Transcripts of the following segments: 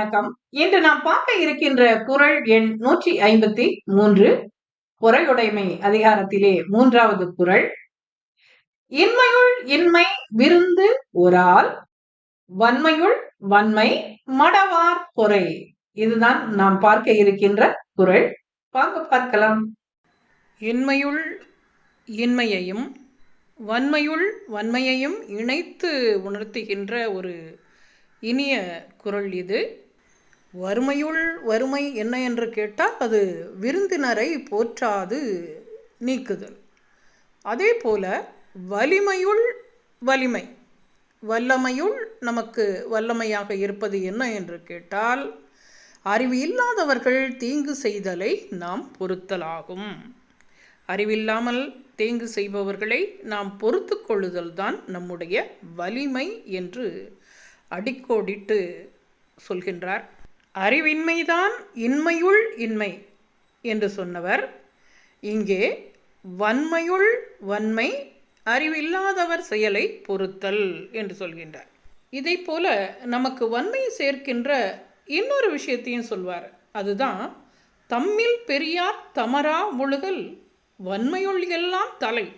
வணக்கம். இன்று நாம் பார்க்க இருக்கின்ற குரல் எண் நூற்றி ஐம்பத்தி மூன்று. பொறையுடைமை அதிகாரத்திலே மூன்றாவது குரல். இன்மையுள் இன்மை விருந்து ஒரால் வன்மையுள் வன்மை மடவார் பொறை இதுதான் நாம் பார்க்க இருக்கின்ற குரல். பார்க்க பார்க்கலாம். இன்மையுள் இன்மையையும் வன்மையுள் வன்மையையும் இணைத்து உணர்த்துகின்ற ஒரு இனிய குரல் இது. வறுமையுள் வறுமை என்ன என்று கேட்டால் அது விருந்தினரை போற்றாது நீக்குதல். அதே போல வலிமையுள் வலிமை வல்லமையுள் நமக்கு வல்லமையாக இருப்பது என்ன என்று கேட்டால் அறிவு இல்லாதவர்கள் தீங்கு செய்தலை நாம் பொறுத்தலாகும் அறிவில்லாமல் தீங்கு செய்பவர்களை நாம் பொறுத்து கொள்ளுதல் தான் நம்முடைய வலிமை என்று அடிக்கோடிட்டு சொல்கின்றார். அறிவின்மைதான் இன்மையுள் இன்மை என்று சொன்னவர். இங்கே வன்மையுள் வன்மை அறிவில்லாதவர் செயலை பொறுத்தல் என்று சொல்கின்றார். இதை போல நமக்கு வன்மை சேர்க்கின்ற இன்னொரு விஷயத்தையும் சொல்வார். அதுதான் தம்மில் பெரியார் தமரா முழுகல் வன்மையுள் எல்லாம் தலை.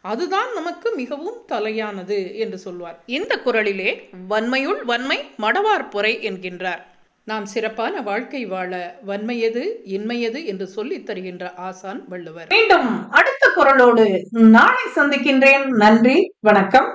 அதுதான் நமக்கு மிகவும் தலையானது என்று சொல்வார். இந்த குரலிலே வன்மையுள் வன்மை மடவார் பொறை என்கின்றார். நாம் சிறப்பான வாழ்க்கை வாழ வன்மையது இன்மையது என்று சொல்லித் தருகின்ற ஆசான் வள்ளுவர். மீண்டும் அடுத்த குரலோடு நாளை சந்திக்கின்றேன். நன்றி வணக்கம்.